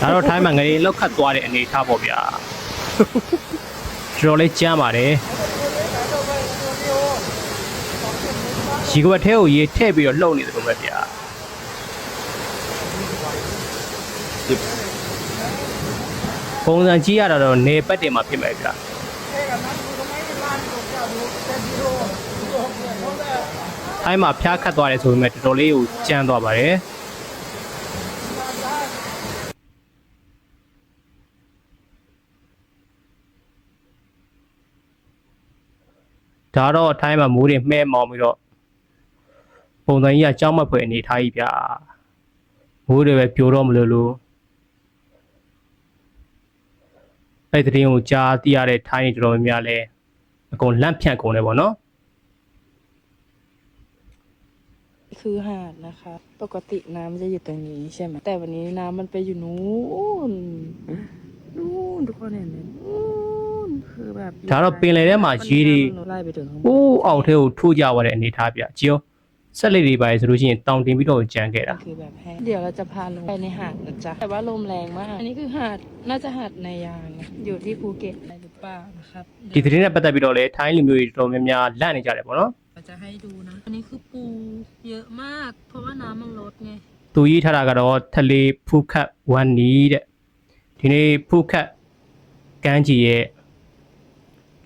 ဒါတော့ထိုင်းမှာငရေလောက်ခတ်သွားတဲ့အနေအထားပေါ့ဗျာတော်တော်လေးကြမ်းပါတယ်ရေကဝတ်ထဲကိုရေထည့်ပြီးတော့လှုပ်နေတယ်လို့ပဲဗျာပုံစံကြည့်ရတာတော့နေပတ်တင်မှာဖြစ်မယ်ဗျာအိုင်းမှာဖျားခတ်သွားတယ်ဆိုပေမဲ့တော်တော်လေးကိုကြမ်းသွားပါတယ် ဒါတော့အထိုင်းမှာမိုးတွေမှဲမောင်ပြီးတော့ပုံစံကြီးကကြောက်မက်ဖွယ်အနေထားကြီးဗျာမိုးတွေပဲပြိုတော့မလို့လို့အဲ့ဒီတင်းကိုကြားသိရတဲ့ထိုင်းတွေတော်တော်များများလဲအကုန်လန့်ဖြန့်ကုန်တယ်ပေါ့နော် คือหาดนะคะ ปกติน้ำจะอยู่ตรงนี้ใช่ไหมแต่วันนี้น้ำมันไปอยู่นู้นนู้นทุกคนเห็นไหมนู้นคือแบบ ဒါတော့ပင်လယ်ထဲမှာရေတွေ ไล่ไปถึงข้างบน ဟိုးအောက်ထဲကိုထိုးကြသွားတဲ့အနေထားဗျကြည့်ရောဆက်လက်တွေပါလေဆိုလို့ရှိရင်တောင်တင်ပြီးတော့ကြံခဲ့တာ คือแบบแห้งเดี๋ยวเราจะพาลงไปในหาดนะจ๊ะแต่ว่าลมแรงมาก อันนี้คือหาดน่าจะหาดในยางนะอยู่ที่ภูเก็ตอะไรหรือเปล่านะครับ ဒီသတင်းနဲ့ပတ်သက်ပြီးတော့လဲထိုင်းလူမျိုးတွေတော်တော်များများလန့်နေจတယ်ပေါ့နော် เราจะให้ดูนะ อันนี้คือปูเยอะมาก เพราะว่าน้ำมันลดไง သူရေးထားတာကတော့ทะเลဖူခတ်1နီးတဲ့ဒီနေ့ဖူခတ်ကမ်းခြေရဲ့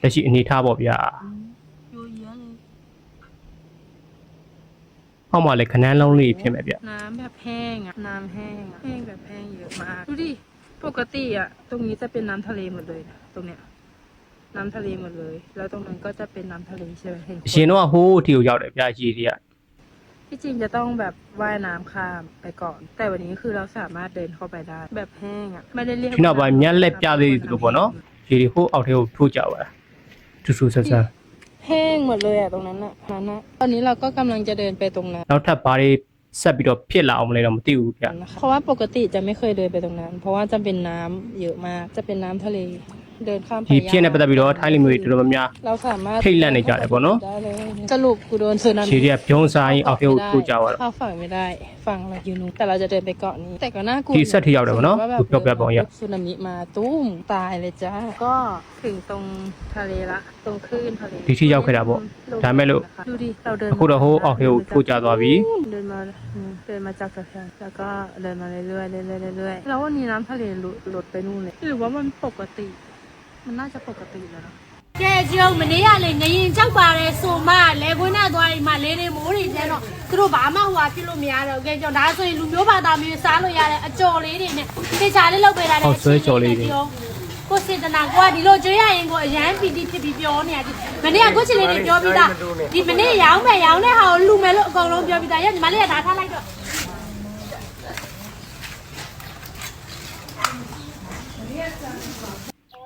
လက်ရှိအနေထားပေါ့ဗျာ เยอะแยะเลย ဟောက်မှလည်းခနန်းလုံးလေးဖြစ်မယ်ဗျ น้ำแบบแห้งอะน้ำแห้งอะแห้งแบบแห้งเยอะมาก ดูดิ ปกติอะตรงนี้จะเป็นน้ำทะเลหมดเลยนะตรงเนี้ย น้ำทะเลหมดเลย แล้วตรงนั้นก็จะเป็นน้ำทะเลใช่ไหมเห็น အရှင်တော့ဟိုးအထီကိုရောက်တယ်ဗျာကြီးတွေက ที่จริงจะต้องแบบว่ายน้ำข้ามไปก่อน แต่วันนี้คือเราสามารถเดินเข้าไปได้ แบบแห้งอะไม่ได้เรียก ဒီနောက်ပိုင်းမျက်လက်ပြသေးတယ်လို့ပေါ့နော်ကြီးတွေဟိုးအောက်ထဲကိုထိုးကြပါလား จู่ๆซาแห้งหมดเลยอะตรงนั้นอะนั้นอะตอนนี้เราก็กำลังจะเดินไปตรงนั้น แล้วถ้าบา ဆက်ပြီးတော့ဖြစ်လာအောင်မလဲတော့မသိဘူးဗျ นะคะเพราะว่าปกติจะไม่เคยเดินไปตรงนั้น เพราะว่าจะเป็นน้ำเยอะมาก จะเป็นน้ำทะเล เดินข้ามไป ဒီဖြစ်နေပတ်သက်ပြီးတော့ထိုင်းလူမျိုးတွေတော်တော်များများ เราสามารถ ထိတ်လန့်နေကြတယ်ပေါ့နော် ได้เลยสรุปกูโดนสึนามิ ကြီးတွေကပြုံးစားရင်အောက်ထဲကိုထိုးကြပါတော့ เข้าฝั่งไม่ได้ ฝั่งเราอยู่นู้นแต่เราจะเดินไปเกาะนี้ แต่ก็น่ากลัว ဒီဆက်ထိရောက်တယ်ပေါ့နော် ว่าแบบ သူပြောပြပါအောင်ရ สึนามิมาตุ้มตายเลยจ้า ก็ถึงตรงทะเลละ ตรงคลื่นทะเล ဒီထိရောက်ခဲ့တာပေါ့ဒါမဲ့လို့ ดูดิ เราเดิน အခုတော့ဟိုးအောက်ထဲကိုထိုးကြသွားပြီ เดินมาเดินมาจากสะพานแล้วก็เดินมาเรื่อยๆเรื่อยๆเรื่อยๆแล้ววันนี้น้ำทะเลลดลดไปนู่นเลย หรือว่ามันปกติ มันน่าจะปกติแล้วนะ ကဲကြုံမနေ့ကလည်းငရင်ကြောက်ပါတယ်ဆိုမှလဲခွင်းနဲ့သွားရင်မှလဲနေမိုးတွေကျတော့သူတို့ဘာမှဟိုဟာဖြစ်လို့မရတော့ကဲကြောင့်ဒါဆိုရင်လူမျိုးဘာသာမျိုးစားလို့ရတဲ့အကြော်လေးတွေနဲ့တေချာလေးလောက်ပေးတာလေ ဟုတ်ဆွဲကြော်လေးတွေ ကိုစေတနာကိုကဒီလိုကြွေးရရင်ကိုအရန်ပီတိဖြစ်ပြီးပြောနေရတယ်မနေ့ကကိုချစ်လေးတွေပြောပြီးသားဒီမနေ့ရောင်းမယ်ရောင်းတဲ့ဟာကိုလူမယ်လို့အကုန်လုံးပြောပြီးသားရဲ့ညီမလေးကဒါထားလိုက်တော့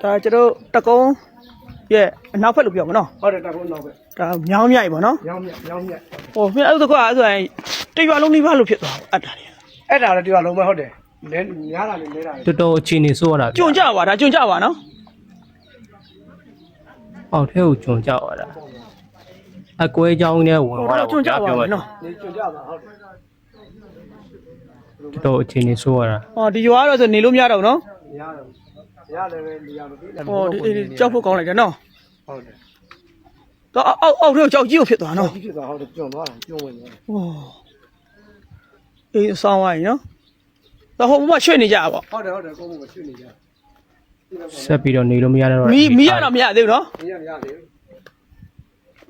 ဒါကျွန်တော်တကုံးရဲ့အနောက်ဖက်လို့ပြောမှာနော်ဟုတ်တယ်တက်ဖို့နောက်ပဲဒါမြောင်းမြိုက်ပေါ့နော်ညောင်းမြက်ညောင်းမြက်ဟိုမြအဲ့ဒါကအဲ့ဆိုရင်တရွာလုံးနှိပါလို့ဖြစ်သွားတယ်အပ်တာလေအဲ့ဒါလည်းတရားလုံးပဲဟုတ်တယ် လဲများတာလည်းလဲတာလေတော်တော်အခြေအနေဆိုးရတာဗျကျွံကြပါဒါကျွံကြပါနော်အောက်ထဲကိုဂျုံကြသွားတာအကွဲကြောင်းနဲ့ဝင်ဟိုသွားတာတော့ကျွံပေါ့ကြဗျာပါပြောမမှယ်နော်နေကြကြပါဟုတ်တယ်တော်တော်အခြေအနေဆိုးရတာဟောဒီရွာကတော့ဆိုနေလို့မရတော့ဘူးနော်ရတယ်ရတယ်လည်းနေရာမပြီးလည်းဟောဒီကြောက်ဖို့ကောင်းလိုက်တယ်နော်ဟုတ်တယ်တော့အောက်အောက်ထဲကြောက်ကြီးကိုဖြစ်သွားနော်ကြီးဖြစ်သွားဟုတ်တယ်ကျွံသွားတယ်ကျွံဝင်သွားတယ်ဟောအေးဆောင်းသွားပြီနော် တော့ဟိုဘုမရွှေ့နေကြပါပေါ့ဟုတ်တယ်ဟုတ်တယ်ကိုယ့်ဘုံကရွှေ့နေကြဆက်ပြီးတော့နေလို့မရတော့မီးမီးရတော့မရသေးဘူးနော်နေရရလေ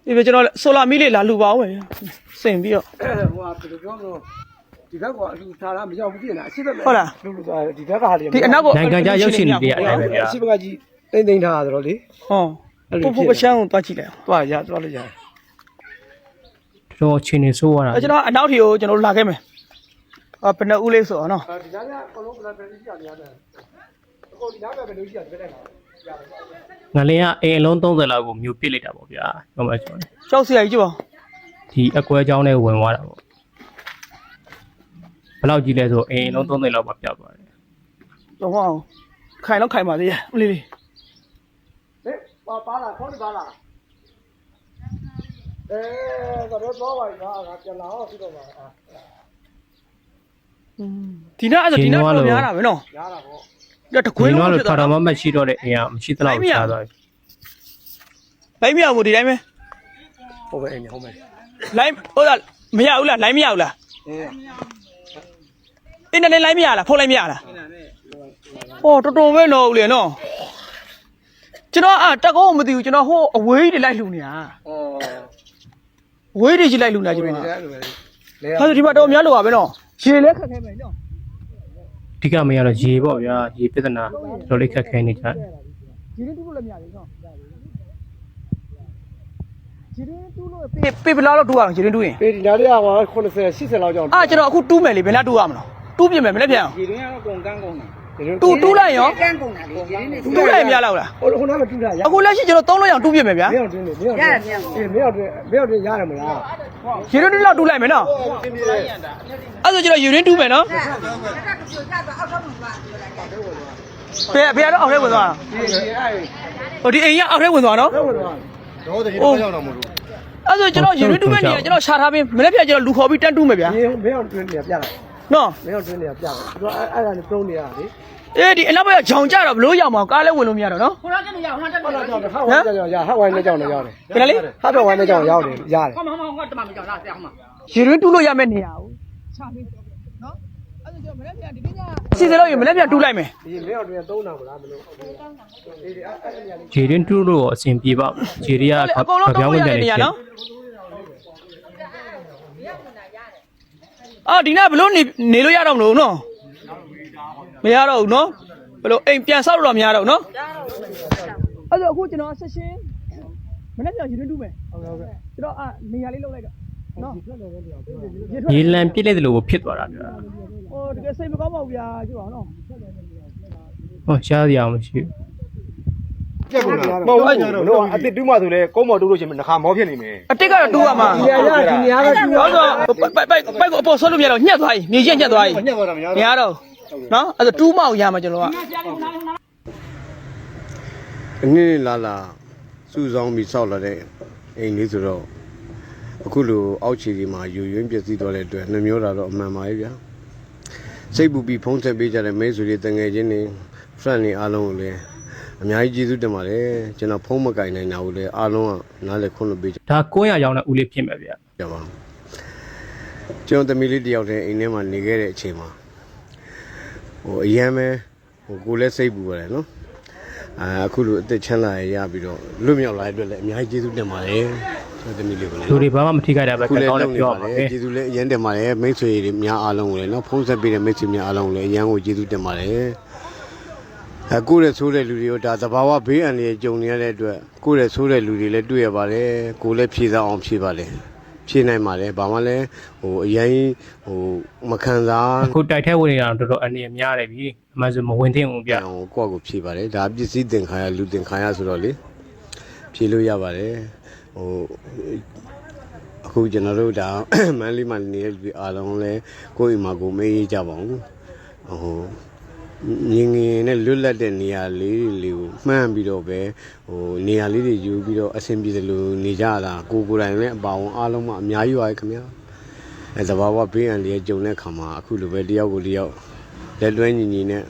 ဒီပဲကျွန်တော်ဆိုလာမီးလေးလာလူပါဦးပဲစင်ပြီးတော့ဟိုကဘယ်လိုပြောမလို့ဒီဘက်ကအလူထားတာမရောက်ဘူးပြင်တာအရှိဘက်ဟုတ်လားလူလူသွားတယ်ဒီဘက်ကဟာလေးဒီအနောက်ကနိုင်ငံခြားရောက်ရှိနေတဲ့အတိုင်းပဲဗျာအရှိဘက်ကကြီးတိမ့်တိမ့်ထားတာဆိုတော့လေဟောပုပ်ပုပ်ပချမ်းကိုတွားကြည့်လိုက်အောင်သွားရသွားလို့ရတယ်တော်တော်အခြေအနေဆိုးရတာအဲကျွန်တော်အနောက်ထီကိုကျွန်တော်လာခဲ့မယ် အာဘယ်နှဦးလေးဆိုတော့နော်ဒီနားကအကုန်လုံးကလည်းပဲရှိရတယ်ရတယ်အခုဒီနားကပဲလို့ရှိရတယ်ပြတဲ့ခါရတယ်ငလင်းကအိမ်အလုံး30လောက်ကိုမြို့ပစ်လိုက်တာပေါ့ဗျာပြောမှဆိုရင်ကြောက်စရာကြီးကြည့်ပါဒီအကွဲကြောင်းနဲ့ဝင်သွားတာပေါ့ဘယ်လောက်ကြီးလဲဆိုအိမ်အလုံး30လောက်ပါပြတ်သွားတယ်တော့ဟောခိုင်တော့ခိုင်ပါသေးရဲ့ဦးလေးလေးဟဲ့ပါပါလားခေါင်းပါလားအဲတော့တော့ပါပြီကွာငါပြန်လာအောင်ပြီးတော့ပါအာ ဒီနာအဲ့ဒါဒီနာတော့များတာပဲနော်ရားတာပေါ့ဒါတခွေးဒီလုံးတော့ဖြစ်ထာသွားတော်တာမမရှိတော့တဲ့အင်အားမရှိသလောက်ချားသွားပြီလိုင်းမရဘူးဒီတိုင်းပဲဟုတ်ပဲအိမ်ဟုတ်ပဲလိုင်းဟုတ်လားမရဘူးလားလိုင်းမရဘူးလားအေးအင်းနဲ့လိုင်းမရလားဖုန်းလိုင်းမရလားဟောတော်တော်ပဲနော်ဦးလေနော်ကျွန်တော်အတက်ကောမသိဘူးကျွန်တော်ဟိုအဝေးကြီးတွေလိုက်လှူနေတာအော်အဝေးကြီးကြီးလိုက်လှူနေတာကျွန်ဒီတော်ကလိုပဲလဲဟာဒီမှာတော့များလို့ပါပဲနော် ရေလဲခက်ခဲမယ်နော်အဓိကမရတော့ရေပေါ့ဗျာရေပြဿနာတော်တော်လေးခက်ခဲနေကြတယ်ရေရင်းတူးလို့လည်းမရဘူးနော်ရေရင်းတူးလို့ပေပေပလာတော့တူးအောင်ရေရင်းတူးရင်ပေဒီနားလေးက80 80လောက်ကြောင်းအာကျွန်တော်အခုတူးမယ်လေဘယ်နဲ့တူးရမလို့တူးပြင်မယ်မနေ့ပြန်အောင်ဒီတွင်ကတော့ကုန်ကန်းကုန်တာ တူးတူးလိုက်ရောကန်းကုန်တာလေဒီနေ့တူးလိုက်ရင်မရလောက်လားဟိုခုနကတူတာရအခုလက်ရှိကျွန်တော်သုံးလို့ရအောင်တူးပြင်မယ်ဗျာမင်းအောင်တင်းနေမင်းအောင်တင်းအေးမင်းအောင်တင်းမင်းအောင်တင်းရတယ်မလားရေရင်းတူးလောက်တူးလိုက်မယ်နော်အဲ့ဆိုကျွန်တော်ရေရင်းတူးမယ်နော်ဘယ်ဘယ်တော့အောက်ထဲဝင်သွားဒီဒီအဲ့ဟိုဒီအိမ်ကအောက်ထဲဝင်သွားနော်ဘယ်ဝင်သွားတော့တည်းတော့ရောက်တော့မလို့အဲ့ဆိုကျွန်တော်ရေရင်းတူးမဲ့နေရကျွန်တော်ရှာထားပြီးမနေ့ပြန်ကျွန်တော်လူခေါ်ပြီးတက်တူးမယ်ဗျာမင်းမင်းအောင်တင်းနေပြလိုက် နော်မင်းအောင်တင်းနေပြလိုက်သူကအဲ့အဲ့ဒါနဲ့တုံးနေရလေအေးဒီအနောက်ဘက်ကဂျောင်ကြတော့ဘလို့ရောက်မအောင်ကားလည်းဝင်လို့မရတော့နော်ခုနကတည်းကဟိုတက်ဟုတ်လားကြောင်းဟာဝိုင်းကြောင်းရဟာဝိုင်းနဲ့ကြောင်းနဲ့ရောက်တယ်ဘယ်လဲဟာတော့ဝိုင်းနဲ့ကြောင်းရောက်တယ်ရတယ်ဟောမဟောဟောတမမကြောက်လားဆရာမရေရင်းတူးလို့ရမယ့်နေရာကိုချပြီးနော်အဲ့ဆိုကျွန်တော်မနေ့ပြန်ဒီနေ့ညစီစလို့ရမနေ့ပြန်တူးလိုက်မယ်ဒီမင်းအောင်တင်းသုံးတာမလားမလို့အေးဒီအဲ့အဲ့နေရာလေးရေရင်းတူးလို့အဆင်ပြေပါရေတွေကအကုန်လုံးပြောတူးင်းလို့ဝင်ရတယ်တဲ့နေရာ နေ နော် အာဒီနေ့ဘလို့နေနေလို့ရတော့မလို့နော်မရတော့ဘူးနော်ဘလို့အိမ်ပြန်ဆောက်လို့တော့မရတော့ဘူးနော်အဲ့ဆိုအခုကျွန်တော်ဆက်ရှင်မနေ့ပြန်ရေရင်းတူးမယ်ဟုတ်ဟုတ်ကဲ့ကျွန်တော်အာနေရာလေးလောက်လိုက်တော့နော်ရေလံပြစ်လိုက်တယ်လို့ဖြစ်သွားတာဗျာဟိုတကယ်စိတ်မကောင်းပါဘူးဗျာကြည့်ပါဦးနော်ဟောရှားရအောင်မရှိဘူး ပြက်ကုန်လားမဟုတ်ဘူးတို့ကအစ်စ်တူးမှဆိုလဲကုန်းမော်တူးလို့ရှိရင်နှခါမောဖြစ်နေမယ်အတစ်ကတော့တူးရမှာဒီရရဒီနေရာကတူဟုတ်တော့ပိုက်ပိုက်ပိုက်ကိုအပေါ်ဆွလို့မရတော့ညှက်သွားပြီမြေချင်းညှက်သွားပြီညက်သွားတာမရမရတော့နော်အဲ့ဒါတူးမအောင်ရမှာကျွန်တော်ကအနည်းလာလာစူဆောင်းပြီးဆောက်လာတဲ့အိမ်လေးဆိုတော့အခုလိုအောက်ခြေဒီမှာယူရင်းပြည့်စည်သွားတဲ့အတွက်နှမျိုးတာတော့အမှန်ပါရဲ့ဗျာစိတ်ပူပြီးဖုံးဆက်ပေးကြတဲ့မိတ်ဆွေတွေတငယ်ချင်းတွေ friend တွေအားလုံးကိုလည်း အများကြီးကျေးဇူးတင်ပါတယ်ကျွန်တော်ဖုံးမကင်နိုင်တာကိုလည်းအားလုံးကနားလည်ခွင့်လို့ပေးကြဒါ900ရောင်းတဲ့ဦးလေးဖြစ်မယ်ဗျာကြပါကျွန်တော်သမီးလေးတယောက်တည်းအိမ်ထဲမှာနေခဲ့တဲ့အချိန်မှာဟိုအရန်ပဲဟိုကိုယ်လည်းစိတ်ပူရတယ်နော်အာအခုလိုအသက်ချမ်းသာရရပြီးတော့လွတ်မြောက်လာတဲ့အတွက်လည်းအများကြီးကျေးဇူးတင်ပါတယ်ကျွန်တော်သမီးလေးကိုလည်းလူတွေဘာမှမထိခိုက်တာပဲခုလည်းကောင်းတယ်လုပ်နေပြောပါပါတမယ်ယ်ကျေးဇူးလည်းအရင်တင်ပါတယ်မိတ်ဆွေတွေများအားလုံးကိုလည်းနော်ဖုန်းဆက်ပေးတဲ့မိတ်ဆွေများအားလုံးကိုလည်းအရင်ကိုကျေးဇူးတင်ပါတယ်အဲ ကိုယ့်ရဲ့ဆိုးတဲ့လူတွေကိုဒါသဘာဝဘေးအန္တရာယ်ကြုံနေရတဲ့အတွက်ကိုယ့်ရဲ့ဆိုးတဲ့လူတွေလည်းတွေ့ရပါတယ်ကိုယ်လည်းဖြေစားအောင်ဖြေပါလေဖြေနိုင်ပါလေဘာမှလည်းဟိုအရင်ဟိုမခံစားအခုတိုက်ထဲဝင်နေတာတော့တော်တော်အနေနဲ့များတယ်ပြီအမှန်ဆိုမဝင်သင့်ဘူးဗျာဟိုကိုယ့်ကိုဖြေပါတယ်ဒါပစ္စည်းတင်ခါရလူတင်ခါရဆိုတော့လေဖြေလို့ရပါတယ်ဟိုအခုကျွန်တော်တို့ဒါမန်းလေးမှာနေတဲ့လူတွေအားလုံးလည်းကိုယ့်အိမ်မှာကိုယ်မေးကြပါဦးဟို ငင်းငင်းနဲ့လွတ်လပ်တဲ့နေရာလေးလေးကိုမှန်းပြီးတော့ပဲဟိုနေရာလေးတွေယူပြီးတော့အဆင်ပြေတယ်လို့နေကြတာကိုယ်ကိုယ်တိုင်လည်းအပေါင်းအားလုံးမှအများကြီးပါခင်ဗျာအဲသဘာဝဘေးအန္တရာယ်ကြုံတဲ့ခါမှာအခုလိုပဲတယောက်ကိုတယောက်လက်လွှဲညီညီနဲ့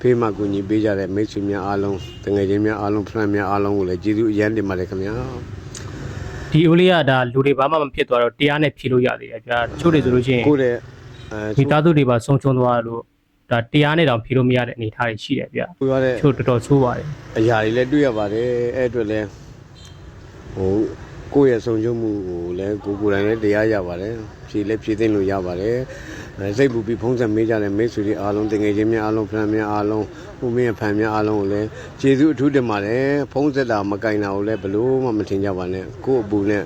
ဖေးမှကူညီပေးကြတဲ့မိတ်ဆွေများအားလုံးတငယ်ချင်းများအားလုံးဖရန်များအားလုံးကိုလည်းကျေးဇူးအရမ်းတင်ပါတယ်ခင်ဗျာဒီဦးလေးကဒါလူတွေဘာမှမဖြစ်သွားတော့တရားနဲ့ဖြေလို့ရသေးတယ်ဗျာတချို့တွေဆိုလို့ရှိရင်ကိုယ့်ရဲ့အဲမိသားစုတွေပါဆုံးချုံသွားလို့ ဒါတရားနဲ့တောင်ဖြေလို့မရတဲ့အနေအထားတွေရှိတယ်ဗျာကိုရတဲ့တချို့တော်တော်ဆိုးပါတယ်အရာတွေလည်းတွေ့ရပါတယ်အဲ့အတွက်လည်းဟိုကိုယ့်ရဲ့ဆုံးရှုံးမှုကိုလည်းကိုယ်ကိုယ်တိုင်လည်းတရားရပါတယ်ဖြည့်လည်းဖြည့်သိမ့်လို့ရပါတယ်အဲစိတ်ပူပြီးဖုံးဆက်မေးကြတဲ့မိတ်ဆွေတွေအားလုံးတငယ်ချင်းများအားလုံးဖရန်များအားလုံးဥမင်းရဲ့ဖန်များအားလုံးကိုလည်းကျေးဇူးအထူးတင်ပါတယ်ဖုံးဆက်တာမကင်တာကိုလည်းဘလို့မှမထင်ကြပါနဲ့ကိုယ့်အပူနဲ့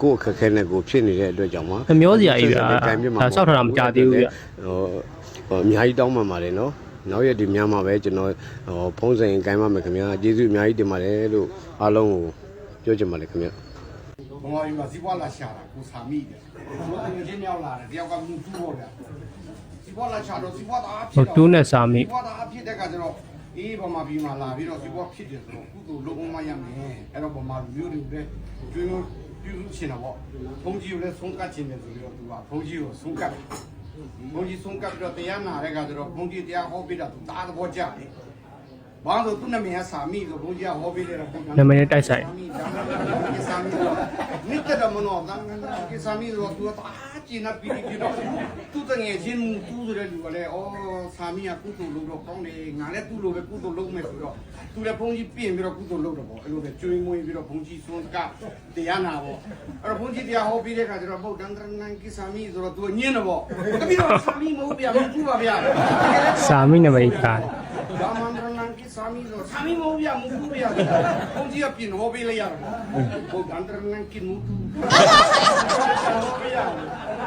ကိုယ့်အခက်ခဲနဲ့ကိုယ်ဖြစ်နေတဲ့အတွက်ကြောင့်ပါမမျောစရာကြီးဗျာဆက်ဆက်နဲ့တိုင်ပြမှာဒါဆောက်ထားတာမကြသေးဘူးဗျာဟိုဟို အများကြီးတောင်းပန်ပါတယ်နော်နောက်ရက်ဒီများမှာပဲကျွန်တော်ဟိုဖုံးဆိုင်ကိုင်းပါမယ်ခင်ဗျာကျေးဇူးအများကြီးတင်ပါတယ်လို့အားလုံးကိုပြောချင်ပါတယ်ခင်ဗျာဘုံတော်ကြီးမှာစီးပွားလာရှာတာကိုစာမိတယ်ဘုံတငယ်ချင်းရောက်လာတယ်တယောက်ကမူတူးတော့ဗျာစီးပွားလာရှာတော့စီးပွားသားအဖြစ်ဟိုတူးနဲ့စာမိစီးပွားသားအဖြစ်တဲ့ကကျတော့အေးဗမာပြည်မှာလာပြီးတော့စီးပွားဖြစ်တယ်ဆိုတော့ကုသိုလ်လုံးအောင်မရမယ်အဲ့တော့ဗမာလူမျိုးတွေလည်းကျွေးလို့ပြုစုချင်တာပေါ့ဘုံကြီးကိုလည်းဆုံးကတ်ချင်တယ်ဆိုပြီးတော့သူကဘုံကြီးကိုဆုံးကတ် ဘုန်းကြီးဆုံးကပ်ပြီးတော့တရားနာတဲ့ခါကျတော့ဘုန်းကြီးတရားဟောပေးတာသူတားသဘောကျတယ်ဘာလို့သူ့နာမည်ကစာမိဆိုဘုန်းကြီးကဟောပေးတယ်တော့နာမည်နဲ့တိုက်ဆိုင်စာမိဒါမှမဟုတ်စာမိတော့မိတ္တမနောသံဃာကိစာမိတော့သူကတား ကျင်နာပြီးပြီးတော့သူတငယ်ချင်းသူဆိုတဲ့လူကလည်းအော်စာမိကကုသိုလ်လုပ်တော့ကောင်းတယ်ငါလည်းသူ့လိုပဲကုသိုလ်လုပ်မယ်ဆိုတော့သူလည်းဘုန်းကြီးပြင်ပြီးတော့ကုသိုလ်လုပ်တော့ပေါ့အဲ့လိုပဲကျွေးမွေးပြီးတော့ဘုန်းကြီးဆုံးကတရားနာပေါ့အဲ့တော့ဘုန်းကြီးတရားဟောပြီးတဲ့ခါကျတော့ဗုဒ္ဓံတရဏံကိစာမိဆိုတော့သူညင်းတော့ပေါ့တပည့်တော်စာမိမဟုတ်ဗျာမဟုတ်ဘူးပါဗျာစာမိနမိတ်ကဒါမှန်တရဏံကိစာမိဆိုစာမိမဟုတ်ဗျာမဟုတ်ဘူးဗျာဘုန်းကြီးကပြင်ဟောပေးလိုက်ရတော့ဗုဒ္ဓံတရဏံကိမဟုတ်ဘူးဟောပေးရတယ်